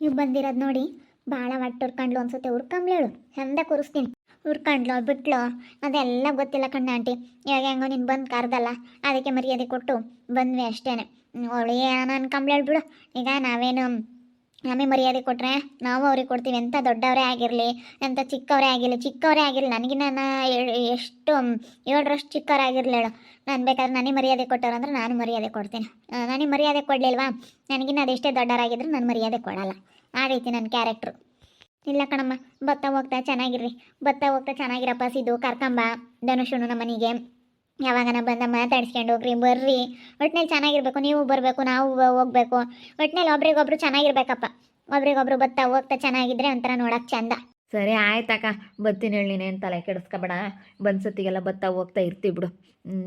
ನೀವು ಬಂದಿರೋದು ನೋಡಿ, ಭಾಳ ಒಟ್ಟು ಉರ್ಕಂಡ್ಲು ಅನ್ಸುತ್ತೆ. ಉರ್ಕಂಬ್ಲೇಳು ಹೆಂದ ಕೂರಿಸ್ತೀನಿ. ಉರ್ಕಂಡ್ಲು ಬಿಟ್ಲೋ, ಅದೆಲ್ಲ ಗೊತ್ತಿಲ್ಲ ಕಣ್ಣ ಆಂಟಿ. ಇವಾಗ ಹೆಂಗೋ ನೀನು ಬಂದು ಕರ್ದಲ್ಲ, ಅದಕ್ಕೆ ಮರ್ಯಾದೆ ಕೊಟ್ಟು ಬಂದ್ವಿ ಅಷ್ಟೇನೆ. ಅವಳು ಏನು ಬಿಡು ಈಗ ನಾವೇನು ನಮಗೆ ಮರ್ಯಾದೆ ಕೊಟ್ಟರೆ ನಾವು ಅವ್ರಿಗೆ ಕೊಡ್ತೀವಿ. ಎಂಥ ದೊಡ್ಡವರೇ ಆಗಿರಲಿ ಎಂಥ ಚಿಕ್ಕವರೇ ಆಗಿರಲಿ ಚಿಕ್ಕವರೇ ಆಗಿರಲಿ. ನನಗಿನ್ನ ನಾನು ಎಷ್ಟು ಏಳರಷ್ಟು ಚಿಕ್ಕವರಾಗಿರಲಿ ಹೇಳು. ನಾನು ಬೇಕಾದ್ರೆ ನನಗೆ ಮರ್ಯಾದೆ ಕೊಟ್ಟವ್ರು ಅಂದ್ರೆ ನಾನು ಮರ್ಯಾದೆ ಕೊಡ್ತೀನಿ. ನನಗೆ ಮರ್ಯಾದೆ ಕೊಡಲಿಲ್ವಾ? ನನಗಿನ್ನ ಅದೆಷ್ಟೇ ದೊಡ್ಡವರಾಗಿದ್ರು ನಾನು ಮರ್ಯಾದೆ ಕೊಡಲ್ಲ. ಆ ರೀತಿ ನನ್ನ ಕ್ಯಾರೆಕ್ಟ್ರು ಇಲ್ಲ ಕಣಮ್ಮ, ಬತ್ತ ಹೋಗ್ತಾ ಚೆನ್ನಾಗಿರ್ರಿ. ಬತ್ತ ಹೋಗ್ತಾ ಚೆನ್ನಾಗಿರಪ್ಪ ಸಿದ್ದು, ಕರ್ಕಂಬ, ಧನುಷನು ನಮ್ಮ ಮನೆಗೆ ಯಾವಾಗನ ಬಂದ ಮಾತಾಡ್ಸ್ಕೊಂಡು ಹೋಗ್ರಿ ಬರ್ರಿ. ಒಟ್ನಲ್ಲಿ ಚೆನ್ನಾಗಿರ್ಬೇಕು ನೀವು ಬರಬೇಕು ನಾವು ಹೋಗ್ಬೇಕು. ಒಟ್ನಲ್ಲಿ ಒಬ್ರಿಗೊಬ್ರು ಚೆನ್ನಾಗಿರ್ಬೇಕಪ್ಪ. ಒಬ್ರಿಗೊಬ್ರು ಬತ್ತಾ ಹೋಗ್ತಾ ಚೆನ್ನಾಗಿದ್ರೆ ಒಂಥರ ನೋಡಕ್ಕೆ ಚಂದ. ಸರಿ ಆಯ್ತಕ್ಕ ಬರ್ತೀನಿ ಹೇಳಿ ನೀನೇನು ತಲೆ ಕೆಡಿಸ್ಕೊಬೇಡ. ಬಂದ್ ಸತಿಗೆಲ್ಲ ಬತ್ತಾ ಹೋಗ್ತಾ ಇರ್ತೀವಿ ಬಿಡು.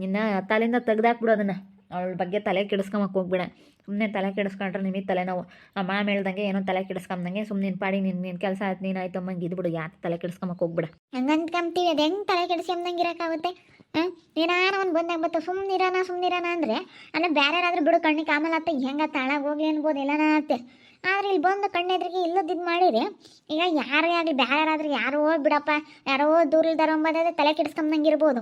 ಇನ್ನು ತಲೆಯಿಂದ ತೆಗ್ದಾಕ್ಬಿಡು ಅದನ್ನು. ಅವಳ ಬಗ್ಗೆ ತಲೆ ಕೆಡಿಸ್ಕೊಂಬಕ್ಕೆ ಹೋಗ್ಬಿಡ. ಸುಮ್ಮನೆ ತಲೆ ಕೆಡಿಸ್ಕೊಂಡ್ರೆ ನಿಮಗೆ ತಲೆನೋವು. ಮಾಮ ಹೇಳ್ದಂಗೆ ಏನೋ ತಲೆ ಕೆಡಿಸ್ಕೊಂಬಂಗೆ ಸುಮ್ಮನೆ ಪಾಡಿ ನಿನ್ನ ನಿನ್ನ ಕೆಲಸ ಆಯ್ತು ನೀನು ಆಯ್ತು ಅಮ್ಮಂಗೆ ಇದ್ಬಿಡು. ಯಾಕೆ ತಲೆ ಕೆಡಿಸ್ಕೊಂಬಕ್ಕೆ ಹೋಗ್ಬೇಡ. ಕಂತೀವಿ ಅದು ಹೆಂಗೆ ತಲೆ ಕೆಡಿಸ್ಕೊಂಬಂಗೆ ಇರೋಕ್ಕಾಗುತ್ತೆ? ಹಾಂ ಏನಾನ ಒಂದು ಬಂದಾಗ ಬತ್ತ ಸುಮ್ಮನಿರಾನ ಸುಮ್ಮನಿರಾನ ಅಂದರೆ ಅಲ್ಲ ಬೇರೆ ಯಾರಾದರೂ ಬಿಡು ಕಣ್ಣಿಗೆ ಆಮೇಲೆ ಆತ, ಹೆಂಗೆ ತಾಳಾಗ ಹೋಗಿ ಅನ್ಬೋದು, ಎಲ್ಲನ ಆತೆ. ಆದ್ರೆ ಇಲ್ಲಿ ಬಂದು ಕಣ್ಣೆದ್ರಿಗೆ ಇಲ್ಲದಿದ್ದು ಮಾಡಿರಿ ಈಗ ಯಾರೇ ಆಗಲಿ ಬೇರೆ ಯಾರಾದ್ರೂ ಯಾರೋ ಬಿಡಪ್ಪ. ಯಾರೋ ದೂರ ಇಲ್ದಾರ ಅಂಬೋದಾದ್ರೆ ತಲೆ ಕೆಡಿಸ್ಕೊಂಬಂಗೆ ಇರ್ಬೋದು.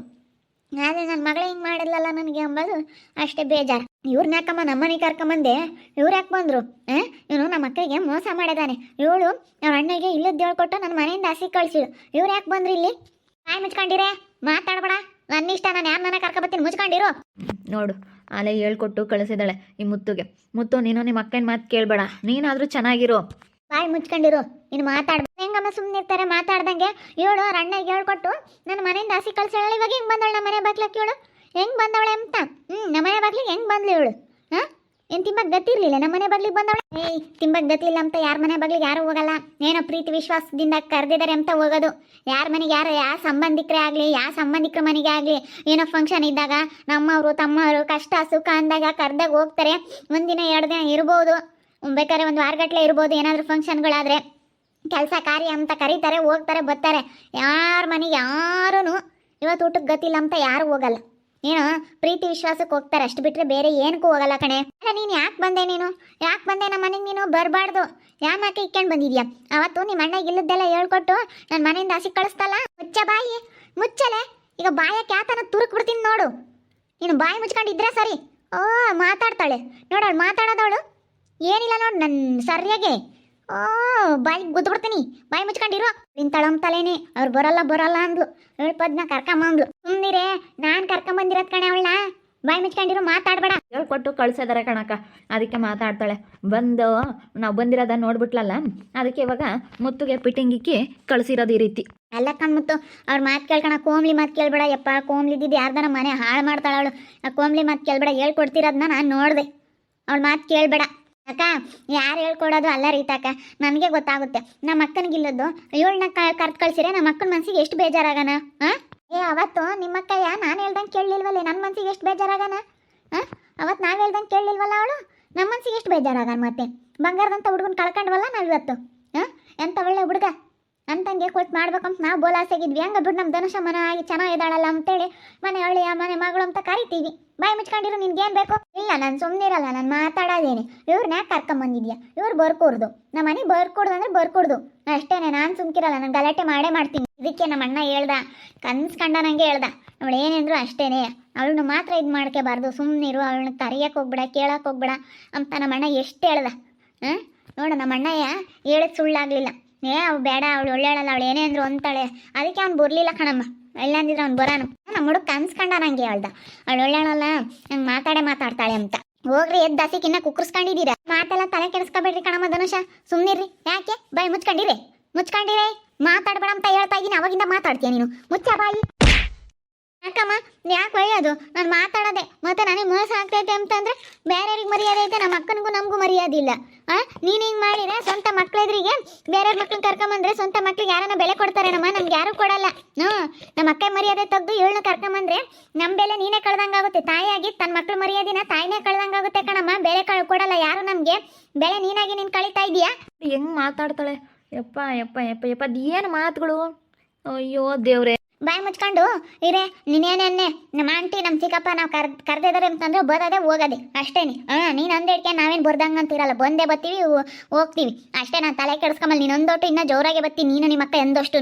ಆದರೆ ನನ್ನ ಮಗಳೇ ಹಿಂಗೆ ಮಾಡಿಲ್ಲಲ್ಲ ನನಗೆ ಅಂಬೋದು, ಅಷ್ಟೇ ಬೇಜಾರು. ಇವ್ರನ್ನ ಯಾಕಮ್ಮ ನಮ್ಮನೆ ಕರ್ಕೊಂಬಂದೆ? ಇವ್ರು ಯಾಕೆ ಬಂದರು? ಇವನು ನಮ್ಮ ಅಕ್ಕಗೆ ಮೋಸ ಮಾಡಿದಾನೆ. ಇವಳು ಅವ್ರ ಅಣ್ಣಗೆ ಇಲ್ಲದ್ದು ಹೇಳ್ಕೊಟ್ಟು ನನ್ನ ಮನೆಯಿಂದ ಹಸಿ ಕಳ್ಸಿಳು. ಇವ್ರು ಯಾಕೆ ಬಂದ್ರು ಇಲ್ಲಿ? ಕಾಯಿ ಮುಚ್ಕೊಂಡಿರೇ? ಮಾತಾಡ್ಬೇಡ. ನನ್ನ ಇಷ್ಟ ನಾನು ಯಾರು ನನ್ನ ಕರ್ಕೊಬತ್ತೀನಿ ಮುಚ್ಕೊಂಡಿರು. ನೋಡು ಅಲೆ ಹೇಳ್ಕೊಟ್ಟು ಕಳಿಸಿದಾಳೆ ಈ ಮುತ್ತುಗೆ. ಮುತ್ತು ನೀನು ನಿಮ್ಮ ಅಕ್ಕನ ಮಾತು ಕೇಳಬೇಡ. ನೀನಾದರೂ ಚೆನ್ನಾಗಿರು. ಬಾಯ್ ಮುಚ್ಕೊಂಡಿರು. ನೀನು ಮಾತಾಡ್ ಹೆಂಗಮ್ಮ ಸುಮ್ಮನೆ ಇರ್ತಾರೆ ಮಾತಾಡ್ದಂಗೆ? ಹೇಳು ಅವ್ರ ಅಣ್ಣಗೆ ಹೇಳ್ಕೊಟ್ಟು ನನ್ನ ಮನೆಯಿಂದ ಹಸಿ ಕಳ್ಸಿಳಲ್ಲ ಇವಾಗ ಹೆಂಗೆ ಬಂದವಳು ನಮ್ಮ ಮನೆ ಬಾಗ್ಲಕ್ಕೆ ಹೇಳು? ಹೆಂಗೆ ಬಂದವಳೆ ಅಂತ? ಹ್ಞೂ ನಮ್ಮ ಮನೆ ಬಾಗ್ಲಿಗೆ ಹೆಂಗೆ ಬಂದ್ಲು ಇವಳು ಹಾಂ? ಏನು ತಿಂಬಕ್ಕೆ ಗತಿ ಇರಲಿಲ್ಲ? ನಮ್ಮ ಮನೆ ಬಾಗ್ಲಿಗೆ ಬಂದವಳೆ. ಏಯ್, ತಿಂಬಕ್ ಗತಿ ಇಲ್ಲ ಅಂತ ಯಾರ ಮನೆ ಬಾಗ್ಲಿಗೆ ಯಾರು ಹೋಗಲ್ಲ. ಏನೋ ಪ್ರೀತಿ ವಿಶ್ವಾಸದಿಂದ ಕರೆದಿದ್ದಾರೆ ಅಂತ ಹೋಗೋದು. ಯಾರ ಮನೆಗೆ ಯಾರು ಯಾವ ಸಂಬಂಧಿಕರೇ ಆಗಲಿ ಯಾವ ಸಂಬಂಧಿಕರ ಮನೆಗೆ ಆಗಲಿ, ಏನೋ ಫಂಕ್ಷನ್ ಇದ್ದಾಗ ನಮ್ಮವರು, ತಮ್ಮವರು ಕಷ್ಟ, ಸುಖ ಅಂದಾಗ ಕರೆದಾಗ ಹೋಗ್ತಾರೆ. ಒಂದಿನ ಎರಡು ದಿನ ಇರ್ಬೋದು. ಬೇಕಾದ್ರೆ ಒಂದು ವಾರಗಟ್ಲೆ ಇರ್ಬೋದು. ಏನಾದರೂ ಫಂಕ್ಷನ್ಗಳಾದರೆ ಕೆಲಸ ಕಾರ್ಯ ಅಂತ ಕರೀತಾರೆ, ಹೋಗ್ತಾರೆ, ಬರ್ತಾರೆ. ಯಾರ ಮನೆಗೆ ಯಾರೂ ಇವತ್ತು ಊಟಕ್ಕೆ ಗತಿಲ್ಲ ಅಂತ ಯಾರು ಹೋಗಲ್ಲ. ಏನೋ ಪ್ರೀತಿ ವಿಶ್ವಾಸಕ್ಕೆ ಹೋಗ್ತಾರೆ. ಅಷ್ಟು ಬಿಟ್ಟರೆ ಬೇರೆ ಏನಕ್ಕೂ ಹೋಗಲ್ಲ ಕಣೆ. ಅಲ್ಲ, ನೀನು ಯಾಕೆ ಬಂದೆ ನೀನು? ಯಾಕೆ ಬಂದೆ ನಮ್ಮ ಮನೆಗೆ ನೀನು? ಬರಬಾರ್ದು. ಯಾಕೆ ಇಕ್ಕೊಂಡು ಬಂದಿದ್ಯಾ? ಅವತ್ತು ನಿಮ್ಮ ಅಣ್ಣಗೆ ಇಲ್ಲದ್ದೆಲ್ಲ ಹೇಳ್ಕೊಟ್ಟು ನನ್ನ ಮನೆಯಿಂದ ಹಸಿ ಕಳಿಸ್ತಲ್ಲ ಮುಚ್ಚ ಬಾಯಿ. ಮುಚ್ಚಲೆ. ಈಗ ಬಾಯಕ್ಕೆ ಯಾತನ ತುರುಕ್ ಬಿಡ್ತೀನಿ ನೋಡು. ನೀನು ಬಾಯಿ ಮುಚ್ಕೊಂಡಿದ್ರೆ ಸರಿ. ಓ, ಮಾತಾಡ್ತಾಳೆ. ನೋಡವಳು ಮಾತಾಡೋದವಳು ಏನಿಲ್ಲ ನೋಡು ನನ್ನ ಸರಿಯಾಗೆ. ಓ ಬಾಯಿ ಗುದ್ಬಿಡ್ತೀನಿ ಬಾಯಿ ಮುಚ್ಕೊಂಡಿರು. ತಲೇನೆ. ಅವ್ರು ಬರಲ್ಲ ಬರಲ್ಲ ಅಂದ್ಲು. ಹೇಳ್ಪದ್ನ ಪದ್ನ ಕರ್ಕೊಂಬಂದ್ಲು. ಸುಮ್ಮನಿರೇ ನಾನು ಕರ್ಕೊಂಬಂದಿರೋದ್ ಕಣೆ ಅವಳ ಬಾಯಿ ಮುಚ್ಕೊಂಡಿರು ಮಾತಾಡ್ಬೇಡ. ಹೇಳ್ಕೊಟ್ಟು ಕಳ್ಸಿದಾರೆ ಕಣಕ ಅದಕ್ಕೆ ಮಾತಾಡ್ತಾಳೆ. ಬಂದು ನಾವು ಬಂದಿರೋದ ನೋಡ್ಬಿಟ್ಲಲ್ಲ? ಅದಕ್ಕೆ ಇವಾಗ ಮುತ್ತುಗೆ ಫಿಟ್ಟಿಂಗ್ ಇಕ್ಕಿ ಕಳಿಸಿರೋದು ಈ ರೀತಿ. ಅಲ್ಲ ಕಣ್ಮುತ್ತು ಅವ್ರ ಮಾತು ಕೇಳ್ಕಣ. ಕೋಮ್ಲಿ ಮಾತು ಕೇಳ್ಬೇಡ. ಯಪ್ಪ ಕೋಮ್ಲಿ ಇದ್ದಿದ್ದು ಯಾರ್ದನ ಮನೆ ಹಾಳು ಮಾಡ್ತಾಳ ಅವಳು. ಆ ಕೋಮ್ಲಿ ಮಾತು ಕೇಳ್ಬೇಡ. ಹೇಳ್ಕೊಡ್ತಿರೋದನ್ನ ನಾನು ನೋಡಿದೆ. ಅವ್ಳ ಮಾತು ಕೇಳ್ಬೇಡ. ಅಕ್ಕ, ಯಾರು ಹೇಳ್ಕೊಡೋದು ಅಲ್ಲ ರೀತಾಕ ನನಗೆ ಗೊತ್ತಾಗುತ್ತೆ. ನಮ್ಮ ಅಕ್ಕನಿಗಿಲ್ಲದ್ದು ಇವಳನ್ನ ಕರ್ದು ಕಳ್ಸಿರೆ ನಮ್ಮ ಅಕ್ಕನ ಮನ್ಸಿಗೆ ಎಷ್ಟು ಬೇಜಾರಾಗನ? ಹಾಂ? ಏ, ಅವತ್ತು ನಿಮ್ಮ ಅಕ್ಕಯ್ಯ ನಾನು ಹೇಳ್ದಂಗೆ ಕೇಳಲಿಲ್ವಲ್ಲೇ ನನ್ನ ಮನ್ಸಿಗೆ ಎಷ್ಟು ಬೇಜಾರಾಗನ? ಹಾಂ? ಅವತ್ತು ನಾವು ಹೇಳ್ದಂಗೆ ಕೇಳಲಿಲ್ವಲ್ಲ ಅವಳು? ನಮ್ಮ ಮನಸ್ಸಿಗೆ ಎಷ್ಟು ಬೇಜಾರಾಗನ ಮತ್ತೆ? ಬಂಗಾರದಂಥ ಹುಡುಗನ ಕಳ್ಕೊಂಡ್ವಲ್ಲ ನಾವು ಇವತ್ತು? ಹಾಂ? ಎಂಥ ಒಳ್ಳೆ ಹುಡುಗ? ಅಂತಂಗೆ ಕೊಟ್ಟು ಮಾಡ್ಬೇಕಂತ ನಾವು ಬೋಲಾಸೆಗಿದ್ವಿ ಹಂಗೆ ಬಿಡು ನಮ್ಮ ಧನುಷ ಮನ ಆಗಿ ಚೆನ್ನಾಗಿದ್ದಾಳಲ್ಲ ಅಂತೇಳಿ ಮನೆ ಒಳ್ಳೆಯ ಮನೆ ಮಗಳು ಅಂತ ಕರಿತೀವಿ. ಬಾಯಿ ಮುಚ್ಕೊಂಡಿರು, ನಿನ್ಗೇನು ಬೇಕು? ಇಲ್ಲ, ನಾನು ಸುಮ್ಮನಿರಲ್ಲ ನಾನು ಮಾತಾಡೋದೇನೆ. ಇವ್ರನ್ನ ಕರ್ಕೊಂಬಂದಿದ್ಯಾ ಇವ್ರು ಬರ್ಕೊಡ್ದು. ನಮ್ಮ ಮನೆ ಬರ್ಕೊಡ್ದು ಅಂದ್ರೆ ಬರ್ಕೊಡ್ದು. ಅಷ್ಟೇನೆ, ನಾನು ಸುಮ್ಕಿರಲ್ಲ, ನಾನು ಗಲಾಟೆ ಮಾಡೇ ಮಾಡ್ತೀನಿ. ಇದಕ್ಕೆ ನಮ್ಮ ಅಣ್ಣ ಹೇಳ್ದ, ಕನ್ಸ್ ಕಂಡ ನಂಗೆ ಹೇಳ್ದ. ಅವಳು ಏನೇಂದ್ರು ಅಷ್ಟೇನೆ. ಅವಳನ್ನ ಮಾತ್ರ ಇದು ಮಾಡ್ಕೋಬಾರ್ದು ಸುಮ್ಮನಿರು ಅವಳನ್ನ ಕರಿಯಕ್ಕೆ ಹೋಗ್ಬೇಡ ಕೇಳಕ್ಕೆ ಹೋಗ್ಬೇಡ ಅಂತ ನಮ್ಮ ಅಣ್ಣ ಎಷ್ಟು ಹೇಳ್ದ. ಹಾಂ ನೋಡು ನಮ್ಮ ಅಣ್ಣಯ್ಯ ಹೇಳೋದು ಸುಳ್ಳಾಗ್ಲಿಲ್ಲ. ಏ, ಅವು ಬೇಡ, ಅವಳು ಒಳ್ಳೆಯಳಲ್ಲ ಅವಳು ಏನೇ ಅಂದ್ರು ಅಂತಾಳೆ. ಅದಕ್ಕೆ ಅವ್ನು ಬರಲಿಲ್ಲ ಕಣಮ್ಮ. ಇಲ್ಲಾಂದಿದ್ರೆ ಅವ್ನು ಬರಾನು. ನಮ್ಮ ಹುಡುಗ ಕನ್ಸ್ಕೊಂಡ ನಂಗೆ ಅವಳ್ದ ಅವಳು ಒಳ್ಳೆಯವಳಲ್ಲ ನಂಗೆ ಮಾತಾಡೇ ಮಾತಾಡ್ತಾಳೆ ಅಂತ. ಹೋಗ್ರಿ ಎದ್ದು ದಸಿಕಿನ್ನ ಕುಕ್ಕರ್ಸ್ಕೊಂಡಿದ್ದೀರಾ ಮಾತೆಲ್ಲ ತಲೆ ಕೆಡಿಸ್ಕೊಬೇಡ್ರಿ ಕಣಮ್ಮ ಧನುಷ. ಸುಮ್ಮನಿರ್ರಿ ಯಾಕೆ? ಬಾಯಿ ಮುಚ್ಕೊಂಡಿರಿ. ಮುಚ್ಕೊಂಡಿರಿ. ಮಾತಾಡ್ಬೇಡ ಅಂತ ಹೇಳ್ತಾ ಇದ್ದೀನಿ ಅವಾಗಿಂದ ಮಾತಾಡ್ತೀಯ ನೀನು. ಮುಚ್ಚ ಬಾಯಿ. ಒಳ್ಳೆಯದು ನಾನು ಮಾತಾಡೋದೆ. ಮತ್ತೆ ನನಗೆ ಮೋಸ ಆಗ್ತೈತೆ ಅಂತಂದ್ರೆ ಬೇರೆಯವ್ರಿಗೆ ಮರ್ಯಾದೆ ಐತೆ ನಮ್ಮ ಅಕ್ಕನಿಗೂ ನಮಗೂ ಮರ್ಯಾದೆ ಇಲ್ಲ. ಆ? ನೀನು ಹಿಂಗೆ ಮಾಡಿದ್ರೆ ಸ್ವಂತ ಮಕ್ಕಳೆದ್ರಿಗೆ ಬೇರೆಯವ್ರ ಮಕ್ಳನ್ನ ಕರ್ಕೊಂಬಂದ್ರೆ ಸ್ವಂತ ಮಕ್ಳಿಗೆ ಯಾರನ್ನ ಬೆಲೆ ಕೊಡ್ತಾರೆ ನಮ್ಮ ನಮ್ಗೆ ಯಾರು ಕೊಡಲ್ಲ. ಹ್ಞೂ ನಮ್ಮ ಅಕ್ಕ ಮರ್ಯಾದೆ ತೆಗೆದು ಇವಳನ್ನ ಕರ್ಕೊಂಬಂದ್ರೆ ನಮ್ಮ ಬೆಲೆ ನೀನೇ ಕಳ್ದಂಗಾಗುತ್ತೆ. ತಾಯಿಯಾಗಿ ತನ್ನ ಮಕ್ಳ ಮರ್ಯಾದಿನ ತಾಯಿನೇ ಕಳ್ದಂಗಾಗುತ್ತೆ ಕಣಮ್ಮ. ಬೆಲೆ ಕಳ್ ಕೊಡಲ್ಲ ಯಾರು ನಮಗೆ? ಬೆಲೆ ನೀನಾಗಿ ನೀನು ಕಳೀತಾ ಇದೀಯಾ ಹೆಂಗೆ ಮಾತಾಡ್ತಾಳೆ? ಯಪ್ಪ ಯಪ್ಪ ಯಪ್ಪ ಯಪ್ಪ, ಅದು ಏನು ಮಾತುಗಳು? ಅಯ್ಯೋ ದೇವ್ರೆ. ಬಾಯಿ ಮುಚ್ಕೊಂಡು, ಇರೇ, ನೀನೇನೇ ನಮ್ಮ ಆಂಟಿ, ನಮ್ಮ ಚಿಕ್ಕಪ್ಪ ನಾವು ಕರ್ ಕರೆದಿದ್ದಾರೆ ಅಂತಂದ್ರೆ ಬರೋದೆ ಹೋಗೋದೆ, ಅಷ್ಟೇನಿ. ಹಾಂ ನೀನು ಅಂದೇಡ್ಕೆ ನಾವೇನು ಬರ್ದಂಗೆ ಅಂತಿರಲ್ಲ, ಬಂದೇ ಬತ್ತೀವಿ ಹೋಗ್ತೀವಿ. ಅಷ್ಟೇ ನಾನು ತಲೆ ಕೆಡಿಸ್ಕೊಂಬಲ್ಲ, ನೀನು ಒಂದೊಟ್ಟು ಇನ್ನೂ ಜೋರಾಗೆ ಬರ್ತೀನಿ ನೀನು ನಿಮ್ಮ ಅಕ್ಕ ಎಂದಷ್ಟು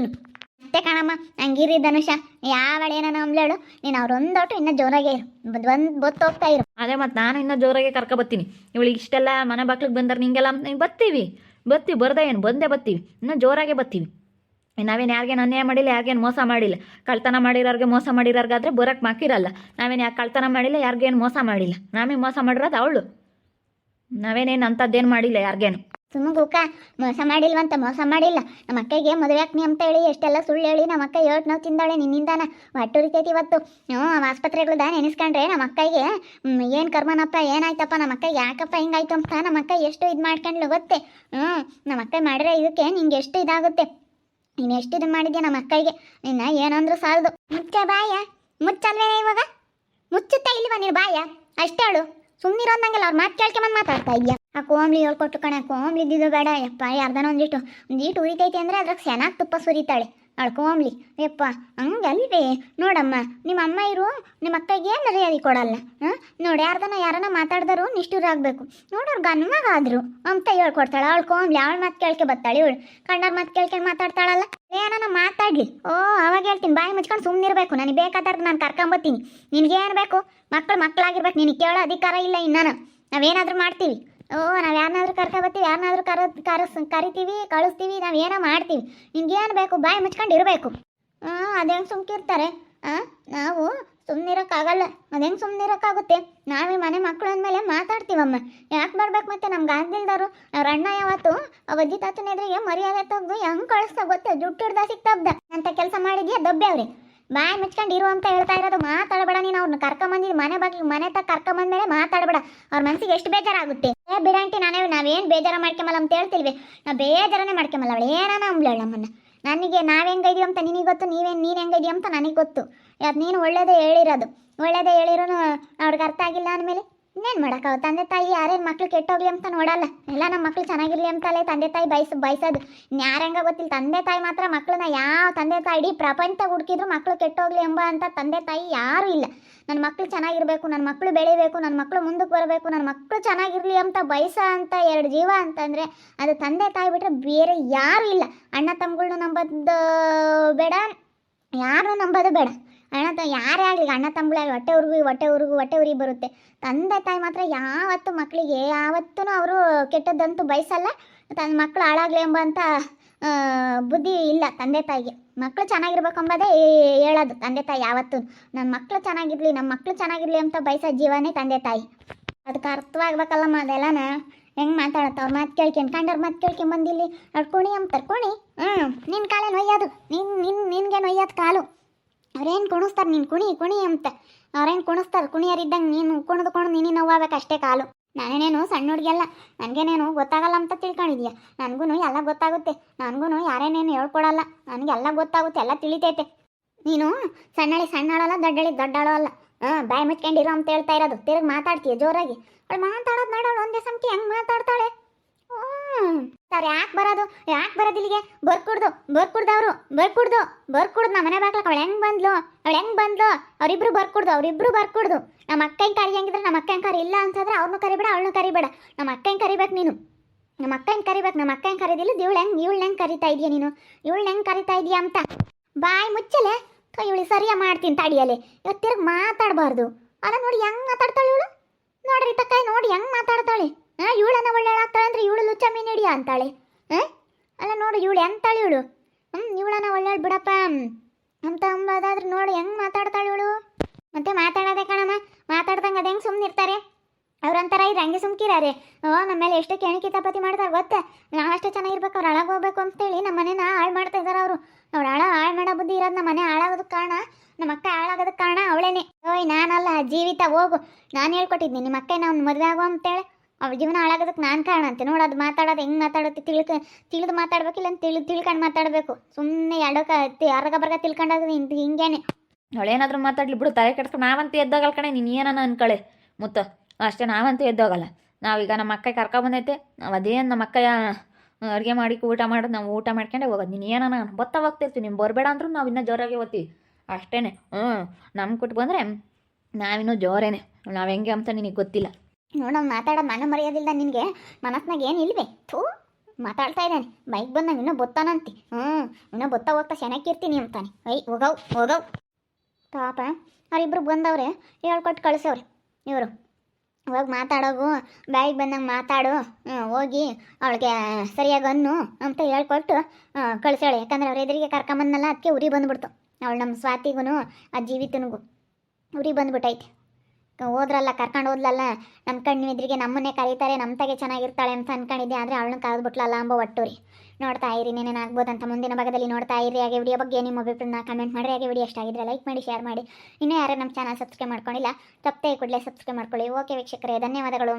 ಅಷ್ಟೇ ಕಣಮ್ಮ, ಹಂಗಿರಿ ಧನುಷ ಯಾವಳ ಏನೋ ಅಂಬ್ಲೇಳು ನೀನು ಅವ್ರೊಂದೊಟ್ಟು ಇನ್ನೂ ಜೋರಾಗೆ ಇರು ಒಂದು ಬತ್ತು ಹೋಗ್ತಾ ಇರು. ಅದೇ ಮತ್ತು ನಾನು ಇನ್ನೂ ಜೋರಾಗೆ ಕರ್ಕೊ ಬರ್ತೀನಿ. ಇವಳಿಗೆ ಇಷ್ಟೆಲ್ಲ ಮನೆ ಬಾಗ್ಲಿಗೆ ಬಂದ್ರೆ ನಿಂಗೆಲ್ಲ ಬರ್ತೀವಿ ಬತ್ತೀವಿ ಬರ್ದೆ ಏನು, ಬಂದೇ ಬತ್ತೀವಿ ಇನ್ನೂ ಜೋರಾಗೆ ಬರ್ತೀವಿ. ನಾವೇನು ಯಾರಿಗೇನು ಅನ್ಯಾಯ ಮಾಡಿಲ್ಲ ಯಾರಿಗೇನು ಮೋಸ ಮಾಡಿಲ್ಲ. ಕಳ್ತನ ಮಾಡಿರೋರಿಗೆ ಮೋಸ ಮಾಡಿರೋರ್ಗಾದ್ರೆ ಬರೋಕ್ಕೆ ಮಾಕಿರಲ್ಲ. ನಾವೇನು ಯಾಕೆ ಕಳ್ತನ ಮಾಡಿಲ್ಲ ಯಾರಿಗೇನು ಮೋಸ ಮಾಡಿಲ್ಲ. ನಾವೇ ಮೋಸ ಮಾಡಿರೋದು ಅವಳು. ನಾವೇನೇನು ಅಂಥದ್ದೇನು ಮಾಡಿಲ್ಲ ಯಾರಿಗೇನು ಸುಮ್ಮಗುಕ್ಕ ಮೋಸ ಮಾಡಿಲ್ವಂತ ಮೋಸ ಮಾಡಿಲ್ಲ. ನಮ್ಮ ಅಕ್ಕಗೆ ಮದುವೆ ಹಾಕ್ನಿ ಅಂತ ಹೇಳಿ, ಎಷ್ಟೆಲ್ಲ ಸುಳ್ಳು ಹೇಳಿ ನಮ್ಮ ಅಕ್ಕ ಏಟ್ ನಾವು ತಿಂದಾಳೆ ನಿನ್ನಿಂದಾನ. ಹೊಟ್ಟುರಿತೈತಿ ಇವತ್ತು. ಹ್ಞೂ ದಾನ ನೆನೆಸ್ಕೊಂಡ್ರೆ ನಮ್ಮ ಅಕ್ಕಗೆ ಏನು ಕರ್ಮನಪ್ಪ, ಏನಾಯ್ತಪ್ಪ, ನಮ್ಮ ಅಕ್ಕ ಯಾಕಪ್ಪ ಹಿಂಗಾಯ್ತು ಅಂತ. ನಮ್ಮ ಅಕ್ಕ ಎಷ್ಟು ಇದು ಮಾಡ್ಕೊಂಡ್ಲು ಗೊತ್ತೆ. ಹ್ಞೂ, ನಮ್ಮ ಅಕ್ಕ ಮಾಡಿರೋ ಇದಕ್ಕೆ ನಿಂಗೆ ಎಷ್ಟು ಇದಾಗುತ್ತೆ. ನೀನು ಎಷ್ಟು ಇದು ಮಾಡಿದ್ಯಾ ನಮ್ಮ ಅಕ್ಕಗೆ ನಿನ್ನ ಏನಂದ್ರು ಸಾಲದು. ಮುಚ್ಚ ಬಾಯ. ಮುಚ್ಚಲ್ವೇ ಇವಾಗ? ಮುಚ್ಚುತ್ತಾ ಇಲ್ವಾ ನೀನು ಬಾಯ? ಅಷ್ಟೇ ಹೇಳು. ಸುಮ್ಮನಿರೋದಂಗೆಲ್ಲ ಅವ್ರ ಮಾತು ಕೇಳ್ಕೊಂಬಂದು ಮಾತಾಡ್ತಾ ಇದೆಯಾ? ಆ ಕೋಂಬ್ಲಿ ಹೇಳ್ಕೊಟ್ಟು ಕಣ ಕೋಂಬ್ಲಿ ಇದ್ದಿದ್ದು ಬೇಡ. ಯಪ್ಪ ಯಾರ್ದನ ಒಂದಿಷ್ಟು ಒಂದಿಟ್ಟು ಉರಿತೈತಿ ಅಂದ್ರೆ ಅದ್ರಾಗ ಚೆನ್ನಾಗಿ ತುಪ್ಪ ಸುರಿತಾಳೆ. ಅವಳು ಕೋಂಬ್ಲಿ ಯಪ್ಪ ಹಂಗಲ್ವೇ ನೋಡಮ್ಮ, ನಿಮ್ಮ ಅಮ್ಮ ಇರು, ನಿಮ್ಮ ಅಕ್ಕಗೆ ಮರ್ಯಾದೆ ಕೊಡಲ್ಲ. ಹಾಂ? ನೋಡಿ, ಯಾರ್ದನ ಯಾರನ್ನ ಮಾತಾಡ್ದರು ನಿಷ್ಠುರ ಆಗಬೇಕು ನೋಡೋರು ಮಗ ಆದ್ರು ಅಂತ ಹೇಳ್ಕೊಡ್ತಾಳೆ. ಅವಳು ಕೋಂಬ್ಲಿ, ಅವಳ ಮಾತು ಕೇಳ್ಕೆ ಬತ್ತಾಳೆ. ಇವಳು ಕಣ್ಣವ್ರ ಮಾತು ಕೇಳ್ಕೊಂಡು ಮಾತಾಡ್ತಾಳಲ್ಲ. ಏನಾನ ಮಾತಾಡ್ಲಿ. ಓ, ಅವಾಗ ಹೇಳ್ತೀನಿ. ಬಾಯಿ ಮುಚ್ಕೊಂಡು ಸುಮ್ಮನಿರ್ಬೇಕು ನನಗೆ ಬೇಕಾದಾಗ ನಾನು ಕರ್ಕೊಂಬತ್ತೀನಿ. ನಿನಗೇನು ಬೇಕು? ಮಕ್ಕಳು ಮಕ್ಕಳಾಗಿರ್ಬೇಕು ನಿನಗೆ ಕೇಳೋ ಅಧಿಕಾರ ಇಲ್ಲ ಇನ್ನಾನು. ನಾವೇನಾದರೂ ಮಾಡ್ತೀವಿ. ಓ, ನಾವು ಯಾರನ್ನಾದ್ರೂ ಕರ್ಕೊಬತ್ತೀವಿ ಯಾರನ್ನಾದ್ರೂ ಕರ ಕರಸ್ ಕರಿತೀವಿ, ಕಳಿಸ್ತೀವಿ, ನಾವು ಏನೋ ಮಾಡ್ತೀವಿ. ಏನು ಬೇಕು, ಬಾಯಿ ಮುಚ್ಕೊಂಡು ಇರಬೇಕು. ಹಾಂ ಸುಮ್ಕಿರ್ತಾರೆ? ಹಾಂ ನಾವು ಸುಮ್ಮನಿರೋಕ್ಕಾಗಲ್ಲ ಅದೇಂಗೆ ಸುಮ್ಮನಿರೋಕ್ಕಾಗುತ್ತೆ ನಾವೇ ಮನೆ ಮಕ್ಕಳು ಅಂದಮೇಲೆ ಮಾತಾಡ್ತೀವಮ್ಮ. ಯಾಕೆ ಬರ್ಬೇಕು ಮತ್ತೆ ನಮ್ಗೆ ಆಗ್ದಿಲ್ದಾರು ಅವ್ರ ಅಣ್ಣ ಯಾವತ್ತು ಅಜ್ಜಿ ತಾತನ ಎದುರಿಗೆ ಮರ್ಯಾದೆ ತೆಗ್ದು ಹೆಂಗೆ ಕಳಿಸ್ತಾ ಗೊತ್ತೆ? ದುಡ್ಡು ಹಿಡ್ದ ಸಿಕ್ತಬ್ದ ಅಂತ ಕೆಲಸ ಮಾಡಿದ್ಯಾ ದಬ್ಬೆ ಅವ್ರಿ? ಬಾಯಿ ಮುಚ್ಕೊಂಡು ಇರು ಅಂತ ಹೇಳ್ತಾ ಇರೋದು, ಮಾತಾಡಬೇಡ ನೀನು ಅವ್ರನ್ನ ಕರ್ಕೊಂಬಂದಿದ್ದು ಮನೆ ಬಗ್ಗೆ, ಮನೆ ತಕ್ಕ ಕರ್ಕೊಂಬಂದ್ಮೇಲೆ ಮಾತಾಡಬೇಡ. ಅವ್ರ ಮನಸ್ಸಿಗೆ ಎಷ್ಟು ಬೇಜಾರಾಗುತ್ತೆ? ಏ ಬಿಡಂಟಿ ನಾನೇ ನಾವೇನು ಬೇಜಾರ ಮಾಡ್ಕೊಂಬಲ್ಲ ಅಂತ ಹೇಳ್ತಿಲ್ವಿ? ನಾವು ಬೇಜಾರನೇ ಮಾಡ್ಕೊಂಬಲ್ಲ ಅವಳು. ಏನಾನ ಅಂಬ್ಲೇಳು ನಮ್ಮನ್ನು? ನನಗೆ ನಾವು ಹೆಂಗೈದೀವಿ ಅಂತ ನಿನಗೆ ಗೊತ್ತು, ನೀವೇನು ನೀನು ಹೆಂಗೈದೀವಿ ಅಂತ ನನಗೆ ಗೊತ್ತು. ಯಾಕೆ, ನೀನು ಒಳ್ಳೇದೇ ಹೇಳಿರೋದು. ಒಳ್ಳೇದೇ ಹೇಳಿರೋನು ಅವ್ರಿಗೆ ಅರ್ಥ ಆಗಿಲ್ಲ ಅಂದಮೇಲೆ? ಇನ್ನೇನು ಮಾಡೋಕ್ಕಾವ ತಂದೆ ತಾಯಿ ಯಾರೇನು ಮಕ್ಳು ಕೆಟ್ಟೋಗ್ಲಿ ಅಂತ ನೋಡಲ್ಲ. ಎಲ್ಲ ನಮ್ಮ ಮಕ್ಳು ಚೆನ್ನಾಗಿರ್ಲಿ ಅಂತಲೇ ತಂದೆ ತಾಯಿ ಬಯಸ್, ಬಯಸೋದು. ಯಾರಂಗ ಗೊತ್ತಿಲ್ಲ. ತಂದೆ ತಾಯಿ ಮಾತ್ರ ಮಕ್ಕಳನ್ನ ಯಾವ ತಂದೆ ತಾಯಿ ಇಡೀ ಪ್ರಪಂಚ ಹುಡುಕಿದ್ರು ಮಕ್ಕಳು ಕೆಟ್ಟೋಗ್ಲಿ ಎಂಬ ಅಂತ ತಂದೆ ತಾಯಿ ಯಾರೂ ಇಲ್ಲ. ನನ್ನ ಮಕ್ಕಳು ಚೆನ್ನಾಗಿರ್ಬೇಕು ನನ್ನ ಮಕ್ಕಳು ಬೆಳಿಬೇಕು ನನ್ನ ಮಕ್ಕಳು ಮುಂದಕ್ಕೆ ಬರಬೇಕು ನನ್ನ ಮಕ್ಕಳು ಚೆನ್ನಾಗಿರ್ಲಿ ಅಂತ ಬಯಸ ಅಂತ ಎರಡು ಜೀವ ಅಂತಂದರೆ ಅದು ತಂದೆ ತಾಯಿ ಬಿಟ್ಟರೆ ಬೇರೆ ಯಾರೂ ಇಲ್ಲ. ಅಣ್ಣ ತಮ್ಮಗಳ್ನ ನಂಬೋದು, ಬೇಡ. ಯಾರು ನಂಬೋದು ಬೇಡ. ಅಣ್ಣ ತ, ಯಾರೇ ಆಗಲಿ ಅಣ್ಣ ತಮ್ಮಗಳಾಗಲಿ ಹೊಟ್ಟೆ ಉರುಗಿ ಹೊಟ್ಟೆ ಉರುಗು, ಹೊಟ್ಟೆ ಉರಿ ಬರುತ್ತೆ. ತಂದೆ ತಾಯಿ ಮಾತ್ರ ಯಾವತ್ತು ಮಕ್ಕಳಿಗೆ ಯಾವತ್ತೂ ಅವರು ಕೆಟ್ಟದ್ದಂತೂ ಬಯಸಲ್ಲ. ತನ್ನ ಮಕ್ಕಳು ಹಾಳಾಗ್ಲಿ ಎಂಬಂಥ ಬುದ್ಧಿ ಇಲ್ಲ ತಂದೆ ತಾಯಿಗೆ. ಮಕ್ಕಳು ಚೆನ್ನಾಗಿರ್ಬೇಕು ಅಂಬೋದೇ ಹೇ- ಹೇಳೋದು ತಂದೆ ತಾಯಿ ಯಾವತ್ತೂ ನನ್ನ ಮಕ್ಕಳು ಚೆನ್ನಾಗಿರಲಿ ನಮ್ಮ ಮಕ್ಕಳು ಚೆನ್ನಾಗಿರಲಿ ಅಂತ ಬಯಸೋ ಜೀವನೇ ತಂದೆ ತಾಯಿ. ಅದಕ್ಕೆ ಅರ್ಥವಾಗ್ಬೇಕಲ್ಲಮ್ಮ ಅದೆಲ್ಲನ? ಹೆಂಗೆ ಮಾತಾಡತ್ತ ಅವ್ರ ಮಾತು ಕೇಳ್ಕೊಂಡು? ಕಂಡವ್ರ ಮಾತು ಕೇಳ್ಕೊಂಡು ಬಂದಿಲ್ಲಿ. ಅವ್ರು ಅಂತ ತರ್ಕೊಣಿ ಕುಣಿ. ಹ್ಞೂ ನಿನ್ನ ಕಾಲೇ ನೊಯ್ಯೋದು. ನಿನ್ನ ನಿನ್ನ ನಿನಗೆ ನೊಯ್ಯೋದು ಕಾಲು. ಅವ್ರೇನು ಕುಣಿಸ್ತಾರೆ? ನೀನು ಕುಣಿ ಕುಣಿ ಅಂತ. ಅವ್ರೇನು ಕುಣಿಸ್ತಾರೆ? ಕುಣಿಯರಿದ್ದಂಗೆ ನೀನು ಕುಣಿದು ಕುಣಿದು ನೀನು ನೋವಾಗಬೇಕು ಅಷ್ಟೇ ಕಾಲು. ನಾನೇನೇನು ಸಣ್ಣ ಹುಡುಗಿಯಲ್ಲ ನನಗೇನೇನು ಗೊತ್ತಾಗಲ್ಲ ಅಂತ ತಿಳ್ಕೊಂಡಿದ್ಯಾ. ನನಗೂ ಎಲ್ಲ ಗೊತ್ತಾಗುತ್ತೆ. ನನಗೂ ಯಾರೇನೇನು ಹೇಳ್ಕೊಡಲ್ಲ. ನನಗೆಲ್ಲ ಗೊತ್ತಾಗುತ್ತೆ. ಎಲ್ಲ ತಿಳಿತೈತೆ. ನೀನು ಸಣ್ಣಳಿ ಸಣ್ಣಳಲ್ಲ, ದೊಡ್ಡಳಿ ದೊಡ್ಡಳು ಅಲ್ಲ ಹಾಂ, ಬಾಯಿ ಮುಚ್ಕೊಂಡಿರೋ ಅಂತ ಹೇಳ್ತಾ ಇರೋದು. ತಿರುಗಿ ಮಾತಾಡ್ತೀಯ ಜೋರಾಗಿ. ಅವಳು ಮಾತಾಡೋದು ನೋಡೋಳು ಒಂದೇ ಸಂಖ್ಯೆ, ಹೆಂಗೆ ಮಾತಾಡ್ತಾಳೆ? ಸರ್, ಯಾಕೆ ಬರೋದು? ಯಾಕೆ ಬರೋದು ಇಲ್ಲಿಗೆ? ಬರ್ಕೊಡ್ದು ಬರ್ಕೊಡ್ದು ಅವರು, ಬರ್ಕೊಡ್ದು ಬರ್ಕೊಡ್ದು. ನಮ್ಮ ಮನೆ ಬಾಗ್ಲಕ್ಕೆ ಅವಳು ಹೆಂಗೆ ಬಂದ್ಲು? ಅವಳು ಹೆಂಗೆ ಬಂದ್ಲು? ಅವರಿಬ್ರು ಬರ್ಕೊಡ್ದು ಅವರಿಬ್ರು ಬರ್ಕೊಡ್ದು. ನಮ್ಮ ಅಕ್ಕನ ಕರಿ ಹೆಂಗಿದ್ರೆ ನಮ್ಮ ಅಕ್ಕನ ಕರಿ ಇಲ್ಲ ಅಂತಂದ್ರೆ ಅವ್ರನ್ನೂ ಕರಿಬೇಡ, ಅವಳನ್ನೂ ಕರಿಬೇಡ. ನಮ್ಮ ಅಕ್ಕನ ಕರಿಬೇಕು ನೀನು. ನಮ್ಮ ಅಕ್ಕನ ಕರಿಬೇಕು ನಮ್ಮ ಅಕ್ಕನ ಕರೀದಿಲ್ಲ, ಇವಳು ಹೆಂಗೆ ಇವಳು ಹೆಂಗೆ ಕರಿತಾ ಇದೀಯ ನೀನು? ಇವಳು ಹೆಂಗೆ ಕರಿತಾ ಇದೀಯ ಅಂತ? ಬಾಯಿ ಮುಚ್ಚಲೆ? ಇವಳು ಸರಿಯ ಮಾಡ್ತೀನಿ ತಡಿಯಲ್ಲಿ ಇವತ್ತು ತಿರ್ಗಿ ಮಾತಾಡಬಾರ್ದು. ಅದ ನೋಡಿ ಹೆಂಗೆ ಮಾತಾಡ್ತಾಳೆ ಇವಳು? ನೋಡ್ರಿ ತಕ್ಕ ನೋಡಿ ಹೆಂಗೆ ಮಾತಾಡ್ತಾಳೆ. ಹಾಂ ಇವಳನ್ನ ಒಳ್ಳೆಳಾಗ್ತಾಳೆ ಅಂದ್ರೆ ಇವಳು ಲುಚ್ಚ ಮೀನು ಹಿಡಿಯ ಅಂತಾಳೆ. ಹಾಂ ಅಲ್ಲ ನೋಡು, ಇವಳು ಎಂತಾಳೆ ಇವಳು? ಹ್ಞೂ ಇವಳನ್ನ ಒಳ್ಳೆಯಾಳು ಬಿಡಪ್ಪ. ಅಂತ ಅಂಬೋದಾದ್ರೆ ನೋಡು, ಹೆಂಗೆ ಮಾತಾಡ್ತಾಳೆ ಇವಳು? ಮತ್ತೆ ಮಾತಾಡೋದೆ ಕಣಮ್ಮ, ಮಾತಾಡ್ದಂಗೆ ಅದು ಹೆಂಗೆ ಸುಮ್ಮನಿರ್ತಾರೆ ಅವ್ರಂತಾರ ಇದು ಹಂಗೆ ಸುಮ್ಕಿರಾರೆ. ಓ ನಮ್ಮ ಮೇಲೆ ಎಷ್ಟು ಕೆಣಕಿ ತಪತಿ ಮಾಡ್ತಾರೆ, ಗೊತ್ತಾ? ಅಷ್ಟು ಚೆನ್ನಾಗಿರ್ಬೇಕು ಅವ್ರು ಹಾಳಾಗಿ ಹೋಗ್ಬೇಕು ಅಂತೇಳಿ ನಮ್ಮ ಮನೇನ ಹಾಳು ಮಾಡ್ತಾ ಇದ್ದಾರೆ ಅವರು. ಅವ್ರು ಹಾಳ, ಹಾಳು ಮಾಡೋ ಬುದ್ಧಿ ಇರೋದು ನಮ್ಮ ಮನೆ ಹಾಳಾಗೋದಕ್ಕೆ ಕಾರಣ ನಮ್ಮ ಅಕ್ಕ ಹಾಳಾಗೋದಕ್ಕೆ ಕಾರಣ ಅವಳೇನೆ. ಓಯ್, ನಾನಲ್ಲ, ಜೀವಿತ, ಹೋಗು. ನಾನು ಹೇಳ್ಕೊಟ್ಟಿದ್ದೀನಿ ನಿಮ್ಮ ಅಕ್ಕ ನಾವು ಮದುವೆ ಆಗೋ ಅಂತೇಳಿ. ಅವ್ಳ ಜೀವನ ಹಾಳಾಗೋದಕ್ಕೆ ನಾನು ಕಾರಣ ಅಂತೆ. ನೋಡು ಅದು ಮಾತಾಡೋದು ಹೆಂಗೆ ಮಾತಾಡುತ್ತೆ ತಿಳ್ಕ, ತಿಳಿದು ಮಾತಾಡ್ಬೇಕಿಲ್ಲ ಅಂತ ತಿಳಿ, ತಿಳ್ಕೊಂಡು ಮಾತಾಡಬೇಕು. ಸುಮ್ಮನೆ ಎರಡಕ್ಕ ಯಾರಾಗ ಬರ್ಗ ತಿಳ್ಕೊಂಡಾಗ ಹಿಂಗೇನೆ. ಅವಳೇನಾದರೂ ಮಾತಾಡ್ಲಿ ಬಿಡು, ತಲೆ ಕೆಡ್ಸ್ಕೊಂಡು ನಾವಂತೂ ಎದ್ದೋಗಲ್ಲ ಕಣೆ, ನೀನು ಏನನ ಅನ್ಕಳೆ. ಮುತ್ತ, ಅಷ್ಟೇ, ನಾವಂತೂ ಎದ್ದೋಗಲ್ಲ. ನಾವೀಗ ನಮ್ಮ ಅಕ್ಕ ಕರ್ಕೊಬಂದೈತೆ ನಾವು ಅದೇನು ನಮ್ಮ ಅಕ್ಕ ಅಡುಗೆ ಮಾಡಿ, ಊಟ ಮಾಡೋದು, ನಾವು ಊಟ ಮಾಡ್ಕೊಂಡೆ ಹೋಗೋದು. ನೀನು ಏನನ ಬತ್ತ ಹೋಗ್ತಿರ್ತೀವಿ ನೀವು ಬರಬೇಡ ಅಂದ್ರೂ ನಾವು ಇನ್ನೂ ಜೋರಾಗಿ ಓದ್ತೀವಿ. ಅಷ್ಟೇ ಹ್ಞೂ ನಮ್ಮ ಕೊಟ್ಟು ಬಂದರೆ ನಾವಿನ್ನೂ ಜೋರೇನೆ. ನಾವು ಹೆಂಗೆ ಅಂತ ನಿನಗೆ ಗೊತ್ತಿಲ್ಲ. ನೋಡೋ ಮಾತಾಡೋದು ಮನ ಮರೆಯೋದಿಲ್ಲ ನಿನಗೆ ಮನಸ್ನಾಗ ಏನು ಇಲ್ವೇ? ಥೂ, ಮಾತಾಡ್ತಾ ಇದ್ದಾನೆ. ಬೈಕ್ ಬಂದಾಗ ಇನ್ನೂ ಬೊತ್ತಾನಂತಿ. ಹ್ಞೂ ಇನ್ನೂ ಬೊತ್ತ ಹೋಗ್ತಾ ಚೆನ್ನಾಗಿರ್ತೀನಿ ಅಂತಾನೆ. ಐ ಹೋಗವ್ ಹೋಗವ್. ಪಾಪ ಅವರಿಬ್ಬರು ಬಂದವ್ರೆ ಹೇಳ್ಕೊಟ್ಟು ಕಳಿಸವ್ರೆ. ಇವರು, ಹೋಗಿ ಮಾತಾಡೋಗು, ಬ್ಯಾಗ್ ಬಂದಂಗೆ ಮಾತಾಡು ಹೋಗಿ ಅವಳಿಗೆ ಸರಿಯಾಗಿ ಅನ್ನು ಅಂತ ಹೇಳ್ಕೊಟ್ಟು ಕಳಿಸೋಳೆ ಯಾಕಂದ್ರೆ ಅವ್ರ ಎದುರಿಗೆ ಕರ್ಕೊಂಬಂದಲ್ಲ ಅದಕ್ಕೆ ಉರಿ ಬಂದ್ಬಿಡ್ತು. ಅವಳು ನಮ್ಮ ಸ್ವಾತಿಗೂ ಆ ಜೀವಿತನಿಗೂ ಉರಿ ಬಂದ್ಬಿಟ್ಟೈತೆ. ಹೋದ್ರಲ್ಲ, ಕರ್ಕೊಂಡು ಹೋದ್ಲಲ್ಲ ನಮ್ಮ ಕಣ್ಣು ಎದುರಿಗೆ ನಮ್ಮನ್ನೇ ಕರೀತಾರೆ ನಮ್ಮ ತಗೆ ಚೆನ್ನಾಗಿರ್ತಾಳೆ ಅಂತ ಅನ್ಕೊಂಡಿದ್ದೆ, ಆದರೆ ಅವಳನ್ನ ಕರೆದ್ಬಿಟ್ಲಲ್ಲ ಅಂಬ ಒಟ್ಟುರಿ. ನೋಡ್ತಾ ಇರಿ ಅಂತ ಮುಂದಿನ ಭಾಗದಲ್ಲಿ ನೋಡ್ತಾ ಇರಿ. ಹಾಗೆ ವಿಡಿಯೋ ಬಗ್ಗೆ ನಿಮ್ಮ ಅಭಿಪ್ರಾಯನ ಕಮೆಂಟ್ ಮಾಡಿ ಹಾಗೆ ವಿಡಿಯೋ ಇಷ್ಟ ಆಗಿದ್ರೆ ಲೈಕ್ ಮಾಡಿ ಶೇರ್ ಮಾಡಿ. ಇನ್ನೂ ಯಾರು ನಮ್ಮ ಚಾನಲ್ ಸಬ್ಸ್ಕ್ರೈಬ್ ಮಾಡ್ಕೊಂಡಿಲ್ಲ ತಪ್ಪೇ ಕೂಡಲೇ ಸಬ್ಸ್ಕ್ರೈಬ್ ಮಾಡ್ಕೊಳ್ಳಿ. ಓಕೆ ವೀಕ್ಷಕರೇ, ಧನ್ಯವಾದಗಳು.